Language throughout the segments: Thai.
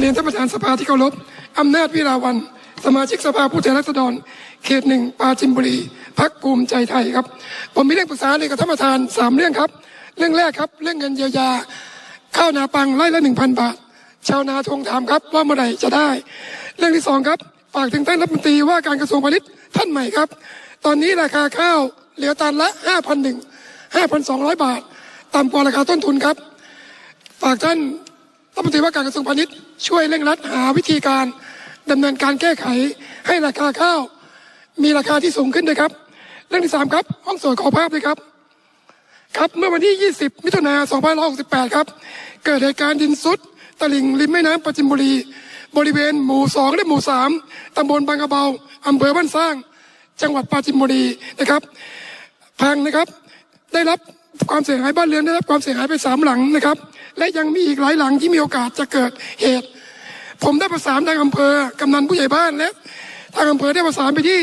เรียนท่านประธานสภาที่เคารพอำนาจวิราวัน สมาชิกสภาผู้แทนราษฎร เขตหนึ่งปราจินบุรีพักภูมิใจไทยครับ ผมมีเรื่องปรึกษาเลยกับท่านประธานสามเรื่องครับ เรื่องแรกครับ เรื่องเงินเยียวยา ข้าวนาปังไร่ละหนึ่งพันบาท ชาวนาทวงถามครับว่าเมื่อไหร่จะได้ เรื่องที่สองครับฝากถึงท่านรัฐมนตรีว่าการกระทรวงพาณิชย์ท่านใหม่ครับ ตอนนี้ราคาข้าวเหลือตันละห้าพันหนึ่งห้าพันสองร้อยบาท ต่ำกว่าราคาต้นทุนครับ ฝากท่าน รัฐมนตรีว่าการกระทรวงพาณิชย์ช่วยเร่งรัดหาวิธีการดำเนินการแก้ไขให้ราคาข้าว มีราคาที่สูงขึ้นด้วยครับ เรื่องที่สามครับ ห้องส่วนขอภาพด้วยครับ ครับเมื่อวันที่ 20 มิถุนายน2568 ครับ เกิดเหตุการณ์ดินซุดตลิ่งริมแม่น้ำปราจินบุรี บริเวณหมู่ 2 และหมู่ 3 ตำบลบางกระเบาอำเภอบ้านสร้าง จังหวัดปราจินบุรีนะครับ พังนะครับ ได้รับ ความเสียหายบ้านเรือนได้รับความเสียหายไปสามหลังนะครับ และยังมีอีกหลายหลังที่มีโอกาสจะเกิดเหตุ ผมได้ประสานทางอำเภอกำนันผู้ใหญ่บ้านและทางอำเภอได้ประสานไปที่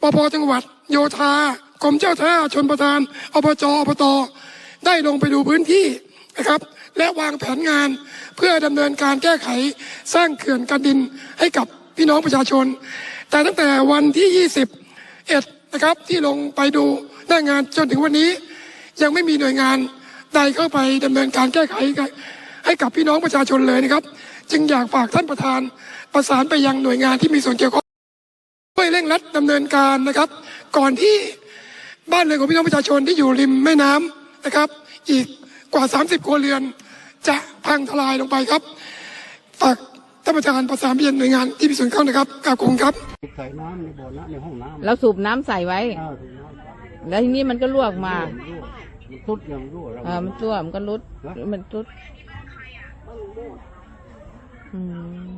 ปปจังหวัด โยธากรมเจ้าท่าชนประทานอบจอบตได้ลงไปดูพื้นที่นะครับ และวางแผนงานเพื่อดำเนินการแก้ไขสร้างเขื่อนกันดินให้กับพี่น้องประชาชน แต่ตั้งแต่วันที่20เอ็ดนะครับที่ลงไปดูหน้างานจนถึงวันนี้ ยังไม่มีหน่วยงานใดเข้าไปดำเนินการแก้ไขให้กับพี่น้องประชาชนเลยนะครับ จึงอยากฝากท่านประธานประสานไปยังหน่วยงานที่มีส่วนเกี่ยวข้องช่วยเร่งรัดดำเนินการนะครับ ก่อนที่บ้านเรือนของพี่น้องประชาชนที่อยู่ริมแม่น้ำนะครับ อีกกว่า 30 ครัวเรือน จะพังทลายลงไปครับฝากท่านประธานประสานไปยังหน่วยงานที่มีส่วนเกี่ยวข้องนะครับกราบขอบคุณครับใส่น้ำในบ่อน้ำในห้องน้ำเราสูบน้ำใส่ไว้อ้าวถึงน้ำใส่แล้วทีนี้มันก็ลวกมารั่ว มันทุดยังรั่วเราเออมันตัวมันก็รุดฮะมันรุดอืม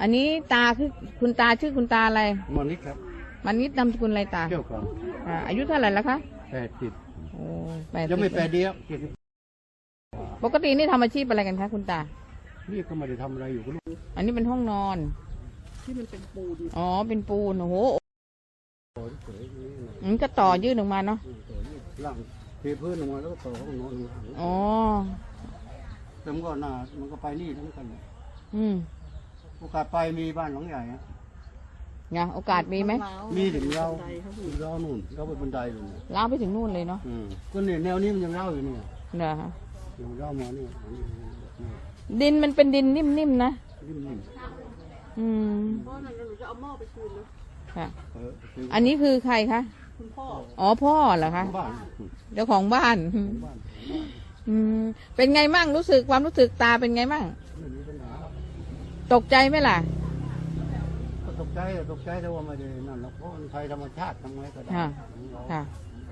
อันนี้ตาคือคุณตาชื่อคุณตาอะไร มันนี่ครับมันนิดนามสกุลอะไรตาเที่ยวก่อนอ่าอายุเท่าไหร่แล้วคะแปดสิบโอ้แปดยังไม่สิบแปดเดียวเจ็ดสิบปกตินี่ทำอาชีพอะไรกันคะคุณตา นี่ก็ไม่ได้ทำอะไรอยู่ก็ลูกอันนี้เป็นห้องนอน ที่มันเป็นปูน อ๋อ เป็นปูน โอ้โหสวยๆนี่นะมันก็ต่อยื่นออกมาเนาะสวยๆ ล่างเทพื้นลงมาแล้วก็ต่อห้องนอนลงมาอ๋อ แต่มันก็น่ามันก็ไปนี่ทั้งกันเนี่ยอืมโอกาสไปมีบ้านหลังใหญ่อะไงโอกาสมีไหมมีถึงเราถึงเรานู่นเราไปบันไดลงเนี่ยล้าวไปถึงนู่นเลยเนาะอืมก็เนี่ยแนวนี้มันยังเล่าอยู่เนี่ยเนอะฮะยังเล่ามาเนี่ยอันนี้นี่ดินมันเป็นดินนิ่มๆนะนิ่มอืมค่ะๆเออคืออันนี้คือใครคะ อ๋อพ่อเหรอคะบ้านเจ้าของบ้าน บ้านอืมเป็นไงมั่งรู้สึกความรู้สึกตาเป็นไงมั่งไม่มีปัญหาตกใจไหมล่ะ ก็ตกใจอะตกใจแต่ว่าไม่ได้นั่นหรอกเพราะมันภัยธรรมชาติทำไงก็ได้ค่ะเราค่ะ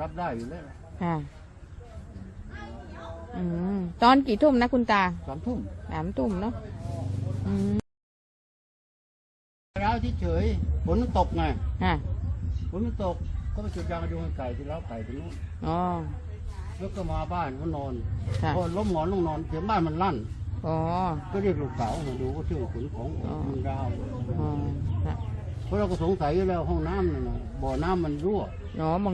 รับได้อยู่แล้วค่ะอืมตอนกี่ทุ่มนะคุณตาสามทุ่มสามทุ่มเนาะอืมร้าวเฉยๆฝนมันตกไงค่ะฝนมันตก ก็ไปจุดยางดูให้ไก่ที่เล้าไก่ตรงนู้นอ๋อ แล้วก็มาบ้านก็นอนค่ะ พอล้มหมอนลงนอนเสียงบ้านมันลั่น อ๋อ ก็เรียกลูกสาวมาดูก็เชื่อขนของอ๋อ มันดาวอ๋อค่ะเพราะเราก็สงสัยอยู่แล้วห้องน้ำนั่นนะบ่อน้ำมันรั่ว อ๋อมอง